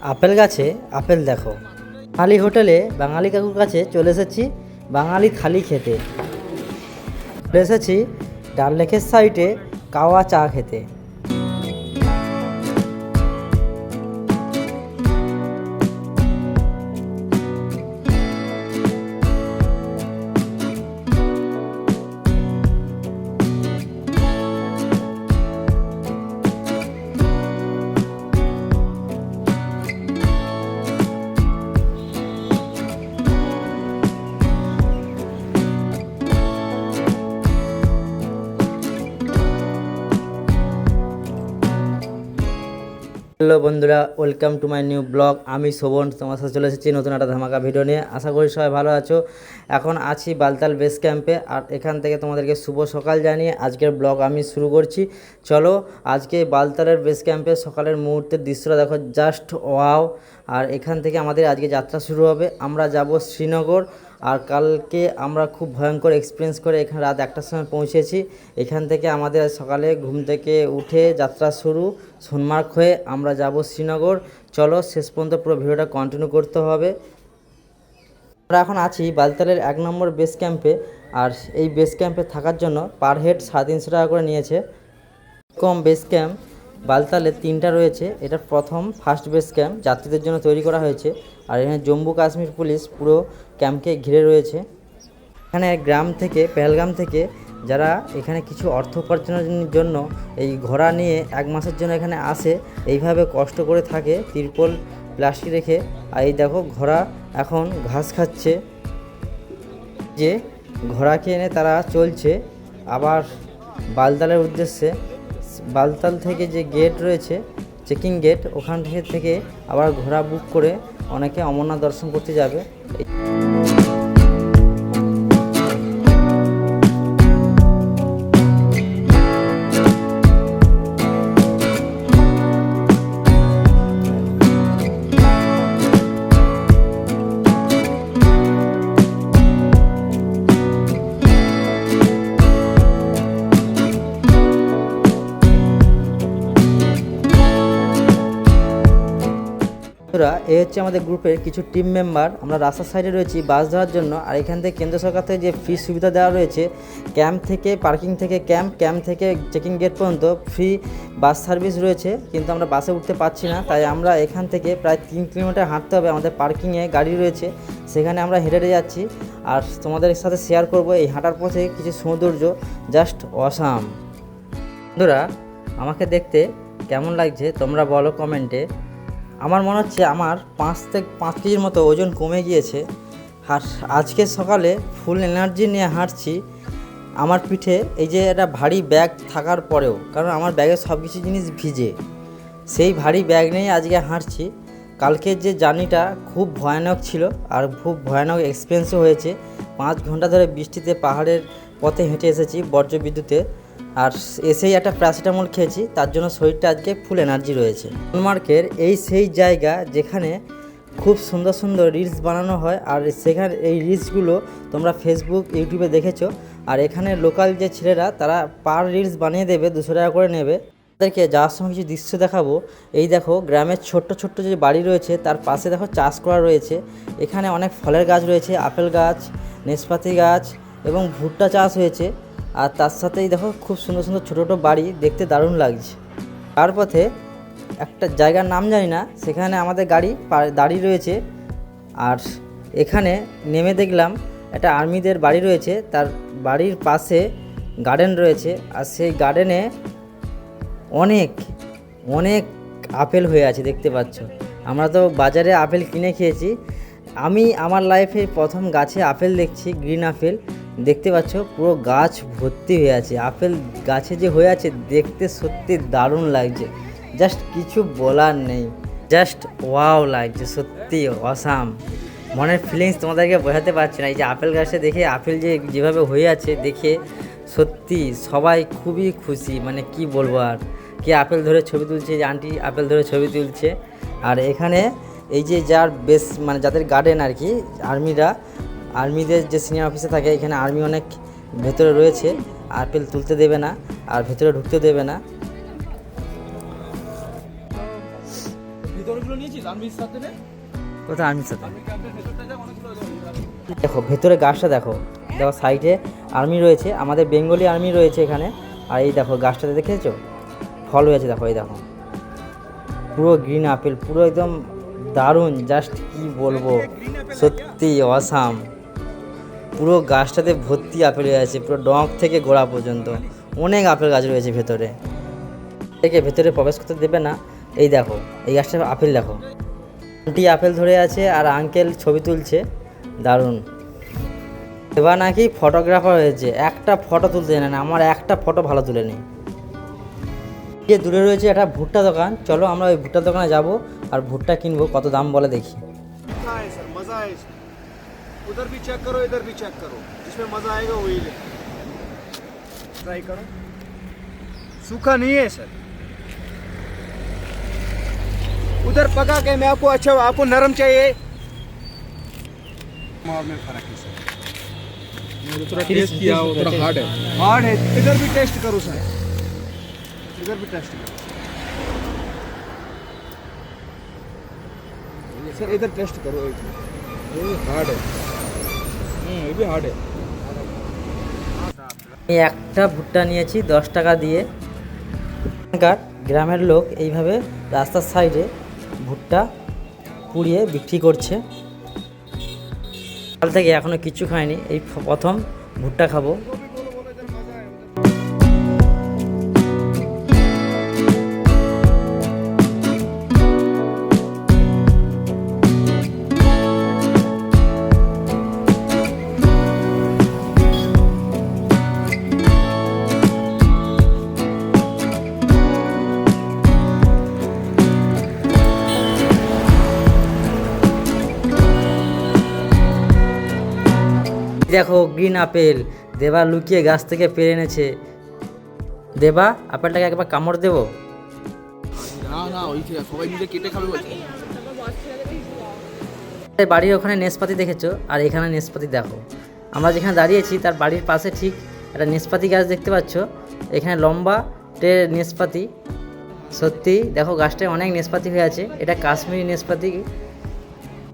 Apple গাছে apple দেখো। বাঙালি হোটেলে বাঙালি কাকুর কাছে চলে এসেছি বাঙালি থালি খেতে। চলে এসেছি ডাল লেকের সাইডে কাওয়া চা খেতে। হ্যালো বন্ধুরা welcome to my new blog আমি শোভন, তোমার সাথে চলে এসেছি নতুন একটা ধামাকা ভিডিও নিয়ে। আশা করি সবাই ভালো আছো। এখন আছি বালতাল বেস ক্যাম্পে আর এখান থেকে তোমাদেরকে শুভ সকাল জানিয়ে আজকের ব্লগ আমি শুরু করছি। চলো, আজকে বালতালের বেস ক্যাম্পে সকালের মুহূর্তের দৃশ্যটা দেখো জাস্ট ওয়াও আর এখান থেকে আমাদের আজকে যাত্রা শুরু হবে। আমরা যাব শ্রীনগর আর কালকে আমরা খুব ভয়ঙ্কর এক্সপিরিয়েন্স করে এখানে রাত একটার সময় পৌঁছেছি। এখান থেকে আমাদের সকালে ঘুম থেকে উঠে যাত্রা শুরু, সোনমার্গ হয়ে আমরা যাব শ্রীনগর। চলো শেষ পর্যন্ত পুরো ভিডিওটা কন্টিনিউ করতে হবে। আমরা এখন আছি বালতালের এক নম্বর বেস ক্যাম্পে আর এই বেস ক্যাম্পে থাকার জন্য পার হেড সাড়ে তিনশো টাকা করে নিয়েছে। কম বেস ক্যাম্প বালতালে তিনটা রয়েছে। এটা প্রথম ফার্স্ট বেস ক্যাম্প যাত্রীদের জন্য তৈরি করা হয়েছে। আর এখানে জম্মু কাশ্মীর পুলিশ পুরো ক্যাম্পকে ঘিরে রয়েছে। এখানে গ্রাম থেকে, পেহেলগাম থেকে যারা এখানে কিছু অর্থ উপার্জনের জন্য এই ঘোড়া নিয়ে এক মাসের জন্য এখানে আসে, এইভাবে কষ্ট করে থাকে, তিরপল, প্লাস্টিক রেখে। আর এই দেখো, ঘোড়া এখন ঘাস খাচ্ছে। যে ঘোড়াকে এনে তারা চলছে, আবার বালতালের উদ্দেশ্যে বালতাল থেকে যে গেট রয়েছে চেকিং গেট ওখান থেকে আবার ঘোড়া বুক করে অনেকে অমরনাথ দর্শন করতে যাবে। বন্ধুরা এই হচ্ছে আমাদের গ্রুপের কিছু টিম মেম্বার আমরা রাস্তার সাইডে রয়েছি বাস ধরার জন্য। আর এখান থেকে কেন্দ্র সরকার থেকে যে ফ্রি সুবিধা দেওয়া রয়েছে ক্যাম্প থেকে পার্কিং থেকে ক্যাম্প ক্যাম্প থেকে চেকিং গেট পর্যন্ত ফ্রি বাস সার্ভিস রয়েছে। কিন্তু আমরা বাসে উঠতে পারছি না, তাই আমরা এখান থেকে প্রায় তিন কিলোমিটার হাঁটতে হবে। আমাদের পার্কিংয়ে গাড়ি রয়েছে, সেখানে আমরা হেঁটে হেঁটে যাচ্ছি। আর তোমাদের সাথে শেয়ার করব এই হাঁটার পথে কিছু সৌন্দর্য জাস্ট অসাম বন্ধুরা, আমাকে দেখতে কেমন লাগছে তোমরা বলো কমেন্টে আমার মনে হচ্ছে আমার পাঁচ থেকে পাঁচ কেজির মতো ওজন কমে গিয়েছে। আর আজকে সকালে ফুল এনার্জি নিয়ে হাঁটছি। আমার পিঠে এই যে একটা ভারী ব্যাগ থাকার পরেও, কারণ আমার ব্যাগে সব কিছু জিনিস ভিজে। সেই ভারী ব্যাগ নিয়ে আজকে হাঁটছি। কালকের যে জার্নিটা খুব ভয়ানক ছিল আর খুব ভয়ানক এক্সপেন্সও হয়েছে। পাঁচ ঘণ্টা ধরে বৃষ্টিতে পাহাড়ের পথে হেঁটে এসেছি বর্জ্য বিদ্যুতে। আর এসেই একটা প্যারাসিটামল খেয়েছি, তার জন্য শরীরটা আজকে ফুল এনার্জি রয়েছে। ডেনমার্কের এই সেই জায়গা যেখানে খুব সুন্দর সুন্দর রিলস বানানো হয়, আর সেখানে এই রিলসগুলো তোমরা ফেসবুক ইউটিউবে দেখেছ, আর এখানে লোকাল যে ছেলেরা, তারা পার রিলস বানিয়ে দেবে, দুশো টাকা করে নেবে। তাদেরকে যাওয়ার সময় কিছু দৃশ্য দেখাবো। এই দেখো, গ্রামের ছোট্ট ছোট্ট যে বাড়ি রয়েছে, তার পাশে দেখো চাষ করা রয়েছে। এখানে অনেক ফলের গাছ রয়েছে, আপেল গাছ, নেসপাতি গাছ এবং ভুট্টা চাষ হয়েছে। আর তার সাথেই দেখো খুব সুন্দর সুন্দর ছোটো ছোটো বাড়ি, দেখতে দারুণ লাগছে। তার পথে একটা জায়গার নাম জানি না, সেখানে আমাদের গাড়ি দাঁড়িয়ে রয়েছে। আর এখানে নেমে দেখলাম একটা আর্মিদের বাড়ি রয়েছে, তার বাড়ির পাশে গার্ডেন রয়েছে। আর সেই গার্ডেনে অনেক অনেক আপেল হয়ে আছে দেখতে পাচ্ছ। আমরা তো বাজারে আপেল কিনে খেয়েছি। আমি আমার লাইফে প্রথম গাছে আপেল দেখছি গ্রিন আপেল। দেখতে পাচ্ছ, পুরো গাছ ভর্তি হয়ে আছে। আপেল গাছে যে হয়ে আছে, দেখতে সত্যি দারুণ লাগছে। জাস্ট কিছু বলার নেই। জাস্ট ওয়াও লাগছে, সত্যি অসাম। মনের ফিলিংস তোমাদেরকে বোঝাতে পারছি না। এই যে আপেল গাছে দেখে, আপেল যে যেভাবে হয়ে আছে দেখে সত্যি সবাই খুবই খুশি। মানে কি বলব আর? কে আপেল ধরে ছবি তুলছে, যে আন্টি আপেল ধরে ছবি তুলছে। আর এখানে এই যে যার বেশ মানে যাদের গার্ডেন আর কি আর্মিরা আর্মিদের যে সিনিয়র অফিসে থাকে এখানে আর্মি অনেক ভেতরে রয়েছে আপেল তুলতে দেবে না আর ভেতরে ঢুকতে দেবে না। কোথায় আর্মির সাথে। দেখো ভেতরে গাছটা দেখো দেখো সাইডে আর্মি রয়েছে আমাদের বেঙ্গলি আর্মি রয়েছে এখানে আর এই দেখো গাছটাতে দেখেছ? ফল হয়েছে দেখো এই দেখো। পুরো গ্রিন আপেল পুরো একদম দারুণ জাস্ট কি বলব? সত্যি অসাম। পুরো গাছটাতে ভর্তি আপেল হয়ে আছে, পুরো ডঁক থেকে গোড়া পর্যন্ত। অনেক আপেল গাছ রয়েছে ভেতরে। থেকে ভেতরে প্রবেশ করতে দেবে না। এই দেখো, এই গাছটা আপেল দেখো। আন্টি আপেল ধরে আছে আর আঙ্কেল ছবি তুলছে। দারুণ। এবার নাকি ফটোগ্রাফার হয়েছে। একটা ফটো তুলতে জানে না, আমার একটা ফটো ভালো তুলে নেই। যে দূরে রয়েছে একটা ভুট্টা দোকান। চলো আমরা ওই ভুট্টা দোকানে যাব আর ভুট্টা কিনবো, কত দাম বলে দেখি। उधर भी चेक करो इधर भी चेक करो। जिसमें मज़ा आएगा वही ले। ट्राई करो। सूखा नहीं है सर। उधर पका के मैं आपको अच्छा आपको नरम चाहिए। और में फ़र्क है सर। थोड़ा टेस्ट किया वो थोड़ा हार्ड है। हार्ड है। इधर भी टेस्ट करो सर। इधर भी टेस्ट करो। सर इधर टेस्ट करो। हार्ड है। আমি একটা ভুট্টা নিয়েছি দশ টাকা দিয়ে। এখানকার গ্রামের লোক এইভাবে রাস্তার সাইডে ভুট্টা পুড়িয়ে বিক্রি করছে। কাল থেকে এখনও কিছু খায়নি এই প্রথম ভুট্টা খাব। দেখো গ্রিন আপেল। দেবা লুকিয়ে গাছ থেকে পেরে এনেছে। দেবা আপেলটাকে একবার কামড় দেবো? না না ওই সবাই মিলে কেটে খাবে বাড়ির ওখানে নেসপাতি দেখেছ? আর এখানে নেসপাতি দেখো। আমরা যেখানে দাঁড়িয়েছি তার বাড়ির পাশে ঠিক একটা নেসপাতি গাছ দেখতে পাচ্ছ। এখানে লম্বা টে নেসপাতি। সত্যি দেখো গাছটায় অনেক নেসপাতি হয়ে আছে। এটা কাশ্মীরি নেসপাতি।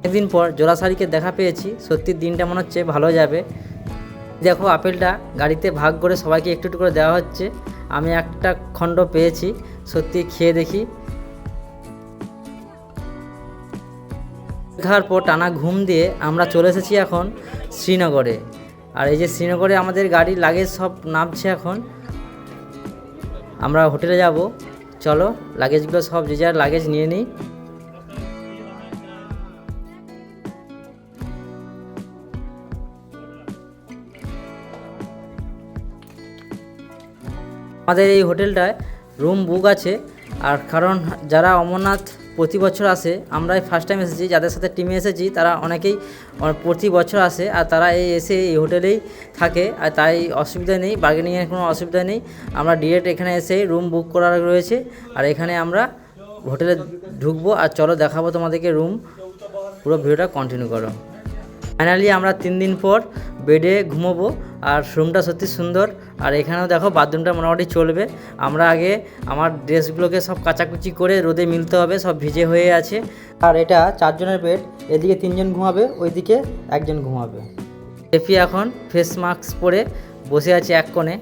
একদিন পর জোড়াশাড়িকে দেখা পেয়েছি, সত্যি দিনটা মনে হচ্ছে ভালো যাবে। দেখো, আপেলটা গাড়িতে ভাগ করে সবাইকে একটু একটু করে দেওয়া হচ্ছে। আমি একটা খণ্ড পেয়েছি, সত্যি খেয়ে দেখি। খাওয়ার পর টানা ঘুম দিয়ে আমরা চলে এসেছি এখন শ্রীনগরে। আর এই যে শ্রীনগরে আমাদের গাড়ির লাগেজ সব নামছে এখন। আমরা হোটেলে যাব। চলো লাগেজগুলো সব যে যার লাগেজ নিয়ে নিই। আমাদের এই হোটেলটায় রুম বুক আছে। আর কারণ যারা অমরনাথ প্রতি বছর আসে, আমরাই ফার্স্ট টাইম এসেছি, যাদের সাথে টিমে এসেছি, তারা অনেকেই প্রতি বছর আসে। আর তারা এই এসে এই হোটেলেই থাকে, আর তাই অসুবিধা নেই বার্গেনিংয়ের কোনো অসুবিধা নেই। আমরা ডিরেক্ট এখানে এসে রুম বুক করা রয়েছে, আর এখানে আমরা হোটেলে ঢুকবো। আর চলো দেখাবো তোমাদেরকে রুম পুরো ভিডিওটা কন্টিনিউ করো। ফাইনালি আমরা তিন দিন পর বেডে ঘুমোবো। আর রুমটা সত্যি সুন্দর। আর এখানেও দেখো বাথরুমটা মোটামুটি চলবে। আমরা আগে আমার ড্রেসগুলোকে সব কাচাকুচি করে রোদে মিলতে হবে, সব ভিজে হয়ে আছে। আর এটা চারজনের বেড এদিকে তিনজন ঘুমাবে, ওইদিকে একজন ঘুমাবে। এপি এখন ফেস মাস্ক পরে বসে আছে এক কোণে।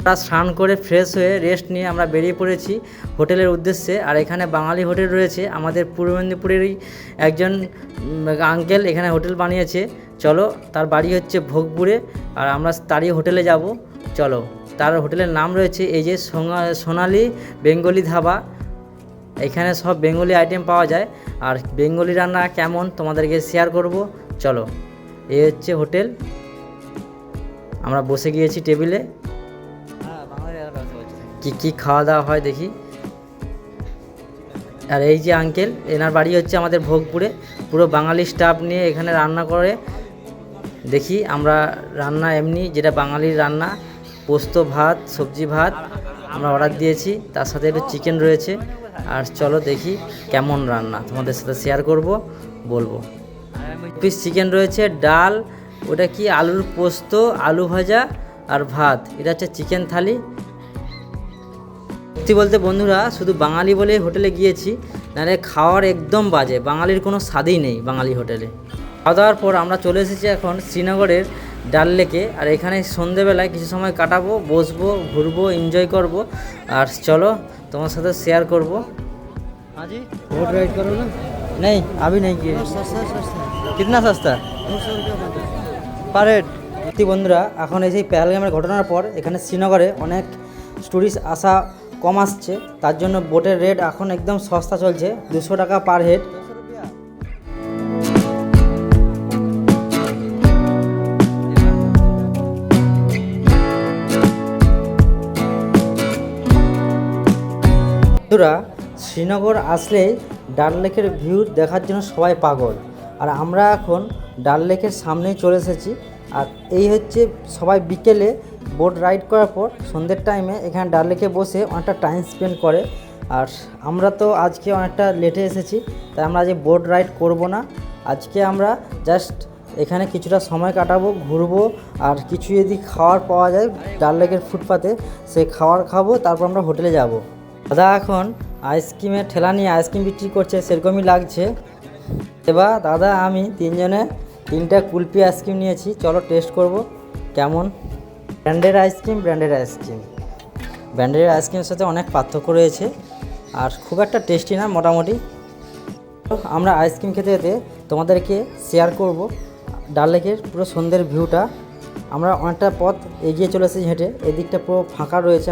আমরা স্নান করে ফ্রেশ হয়ে রেস্ট নিয়ে আমরা বেরিয়ে পড়েছি হোটেলের উদ্দেশ্যে। আর এখানে বাঙালি হোটেল রয়েছে। আমাদের পূর্ব মেদিনীপুরেরই একজন আঙ্কেল এখানে হোটেল বানিয়েছে। চলো, তার বাড়ি হচ্ছে ভোগপুরে। আর আমরা তারই হোটেলে যাব। চলো, তার হোটেলের নাম রয়েছে এই যে সোনা- সোনালি বেঙ্গলি ধাবা। এখানে সব বেঙ্গলি আইটেম পাওয়া যায়। আর বেঙ্গলি রান্না কেমন তোমাদেরকে শেয়ার করব। চলো এই হচ্ছে হোটেল। আমরা বসে গিয়েছি টেবিলে। কি কি খাওয়া দাওয়া হয় দেখি। আর এই যে আঙ্কেল এনার বাড়ি হচ্ছে আমাদের ভোগপুরে। পুরো বাঙালি স্টাফ নিয়ে এখানে রান্না করে। দেখি আমরা রান্না এমনি, যেটা বাঙালির রান্না। পোস্ত ভাত, সবজি ভাত আমরা অর্ডার দিয়েছি। তার সাথে একটু চিকেন রয়েছে। আর চলো দেখি কেমন রান্না। তোমাদের সাথে শেয়ার করব, বলব। পিস চিকেন রয়েছে, ডাল, ওটা কি আলুর পোস্ত, আলু ভাজা আর ভাত। এটা হচ্ছে চিকেন থালি। সত্যি বলতে বন্ধুরা শুধু বাঙালি বলে হোটেলে গিয়েছি নাহলে খাওয়ার একদম বাজে বাঙালির কোনো স্বাদই নেই বাঙালি হোটেলে খাওয়া দাওয়ার পর আমরা চলে এসেছি এখন শ্রীনগরের ডাল লেকে আর এখানে সন্ধেবেলায় কিছু সময় কাটাবো বসবো ঘুরবো এনজয় করব আর চলো তোমার সাথে শেয়ার করবো हाँ जी बोट राइड करो ना नहीं अभी नहीं किए सस्ता सस्ता कितना सस्ता दो सौ रुपया बता পার হেড সত্যি বন্ধুরা এখন এই যে পেহেলগামের ঘটনার পর এখানে শ্রীনগরে অনেক ট্যুরিস্ট আসা কম আসছে। তার জন্য বোটের রেট এখন একদম সস্তা চলছে। দুশো টাকা পার হেড বন্ধুরা, শ্রীনগর আসলে ডাল লেকের ভিউ দেখার জন্য সবাই পাগল। আর আমরা এখন ডাল লেকের সামনেই চলে এসেছি। আর এই হচ্ছে সবাই বিকেলে বোট রাইড করার পর সন্ধ্যের টাইমে এখানে ডাল লেকে বসে অনেকটা টাইম স্পেন্ড করে। আর আমরা তো আজকে অনেকটা লেটে এসেছি, তাই আমরা আজকে বোট রাইড করব না। আজকে আমরা জাস্ট এখানে কিছুটা সময় কাটাবো, ঘুরবো, আর কিছু যদি খাওয়ার পাওয়া যায় ডাল লেকের ফুটপাতে সে খাবার খাব, তারপর আমরা হোটেলে যাব। দাদা, এখন আইসক্রিমের ঠেলা নিয়ে আইসক্রিম বিক্রি করছে, সেরকমই লাগছে। এবার দাদা, আমি তিনজনে তিনটা কুলপি আইসক্রিম নিয়েছি, চলো টেস্ট করব, কেমন? ব্র্যান্ডের আইসক্রিম ব্র্যান্ডের আইসক্রিম। ব্র্যান্ডের আইসক্রিমের সাথে অনেক পার্থক্য রয়েছে আর খুব একটা টেস্টি না মোটামুটি। আমরা আইসক্রিম খেতে খেতে তোমাদেরকে শেয়ার করব ডাল লেকের পুরো সন্ধ্যের ভিউটা আমরা অনেকটা পথ এগিয়ে চলে এসেছি হেঁটে, এদিকটা পুরো ফাঁকা রয়েছে।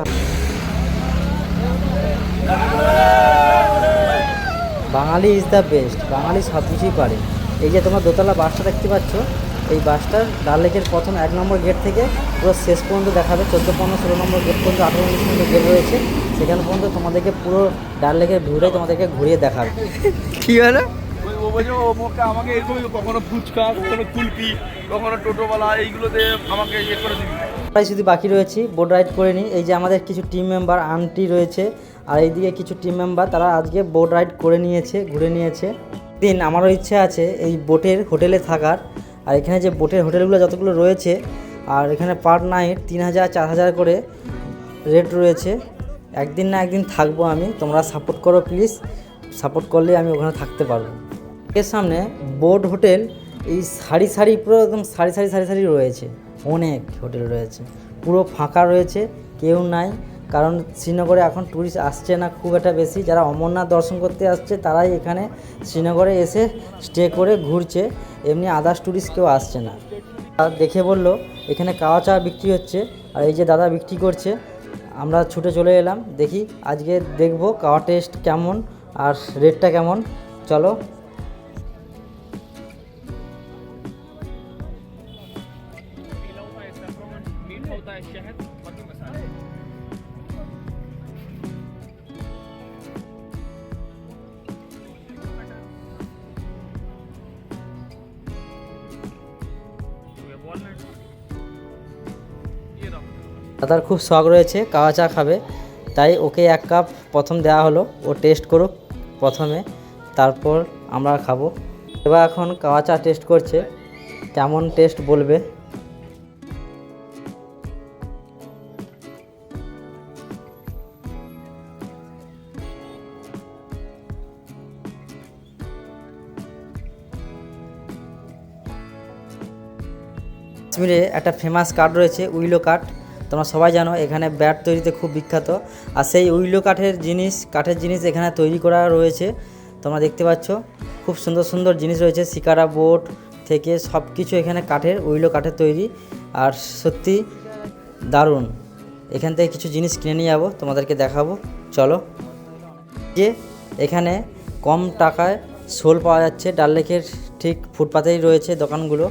Bengali is the best Bengali সব কিছুই পারে। এই যে তোমরা দোতলা বাসটা দেখতে পাচ্ছ এই বাসটা ডাল লেকের প্রথম এক নম্বর গেট থেকে পুরো শেষ পর্যন্ত দেখাবে। চোদ্দ পনেরো ষোলো নম্বর গেট পর্যন্ত আঠেরো উনিশ পর্যন্ত গেট রয়েছে। সেখান পর্যন্ত তোমাদেরকে পুরো ডাল লেকের ভিউটাই তোমাদেরকে ঘুরিয়ে দেখাবে। কি হলো? আমাকে এরকমই কখনো ফুচকা কখনো কুলপি কখনো টোটোওয়ালা এইগুলোতে আমাকে ইয়ে করে দিবি প্রায় শুধু বাকি রয়েছি বোট রাইড করে নিই এই যে আমাদের কিছু টিম মেম্বার আন্টি রয়েছে আর এইদিকে কিছু টিম মেম্বার তারা আজকে বোট রাইড করে নিয়েছে ঘুরে নিয়েছে। দিন আমারও ইচ্ছে আছে এই বোটের হোটেলে থাকার। আর এখানে যে বোটের হোটেলগুলো যতগুলো রয়েছে, আর এখানে পার নাইট তিন হাজার চার হাজার করে রেট রয়েছে। একদিন না একদিন থাকব আমি, তোমরা সাপোর্ট করো প্লিজ সাপোর্ট করলে আমি ওখানে থাকতে পারব। এর সামনে বোট হোটেল এই সারি সারি, পুরো একদম সারি সারি সারি সারি রয়েছে। অনেক হোটেল রয়েছে। পুরো ফাঁকা রয়েছে, কেউ নাই। কারণ শ্রীনগরে এখন ট্যুরিস্ট আসছে না খুব একটা বেশি। যারা অমরনাথ দর্শন করতে আসছে, তারাই এখানে শ্রীনগরে এসে স্টে করে ঘুরছে। এমনি আদার্স ট্যুরিস্ট কেউ আসছে না। দেখে বলল, এখানে কাওয়া চা বিক্রি হচ্ছে, আর এই যে দাদা বিক্রি করছে, আমরা ছুটে চলে এলাম, দেখি আজকে দেখব কাওয়া টেস্ট কেমন, আর রেটটা কেমন। চলো দাদার খুব শখ রয়েছে, কাওয়া চা খাবে। তাই ওকে এক কাপ প্রথম দেওয়া হলো, ও টেস্ট করুক প্রথমে, তারপর আমরা খাব। এবার এখন কাওয়া চা টেস্ট করছে, কেমন টেস্ট বলবে? কাশ্মীরে একটা ফেমাস কাঠ রয়েছে, উইলো কাঠ তোমরা সবাই জানো, এখানে ব্যাট তৈরিতে খুব বিখ্যাত। আর সেই উইলো কাঠের জিনিস কাঠের জিনিস এখানে তৈরি করা রয়েছে। তোমরা দেখতে পাচ্ছ, খুব সুন্দর সুন্দর জিনিস রয়েছে, শিকারা বোট থেকে সব কিছু এখানে কাঠের, উইলো কাঠের তৈরি। আর সত্যি দারুণ। এখান থেকে কিছু জিনিস কিনে নিয়ে যাব, তোমাদেরকে দেখাবো। চলো। যে এখানে কম টাকায় শোল পাওয়া যাচ্ছে, ডাল লেকের ঠিক ফুটপাতেই রয়েছে দোকানগুলো।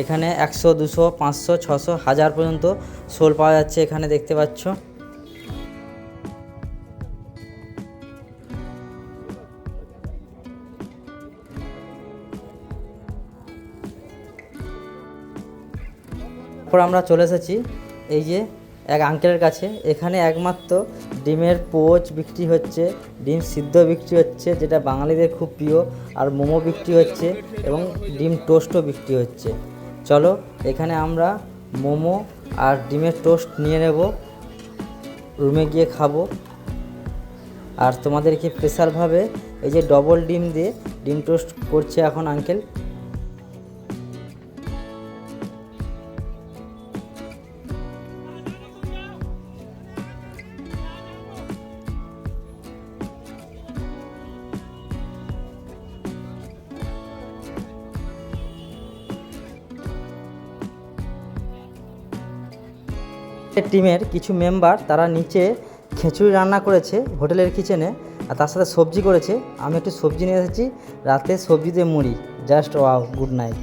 এখানে একশো, দুশো, পাঁচশো, ছশো, হাজার পর্যন্ত শোল পাওয়া যাচ্ছে এখানে দেখতে পাচ্ছ। তারপর আমরা চলে এসেছি এই যে এক আঙ্কেলের কাছে। এখানে একমাত্র ডিমের পোচ বিক্রি হচ্ছে, ডিম সিদ্ধ বিক্রি হচ্ছে, যেটা বাঙালিদের খুব প্রিয়, আর মোমো বিক্রি হচ্ছে এবং ডিম টোস্টও বিক্রি হচ্ছে। চলো, এখানে আমরা মোমো আর ডিমের টোস্ট নিয়ে নেব। রুমে গিয়ে খাব। আর তোমাদেরকে স্পেশালভাবে এই যে ডবল ডিম দিয়ে ডিম টোস্ট করছে এখন আঙ্কেল টিমের কিছু মেম্বার তারা নিচে খিচুড়ি রান্না করেছে হোটেলের কিচেনে আর তার সাথে সবজি করেছে। আমি একটু সবজি নিয়ে এসেছি, রাতে সবজি দিয়ে মুড়ি। Just wow, good night.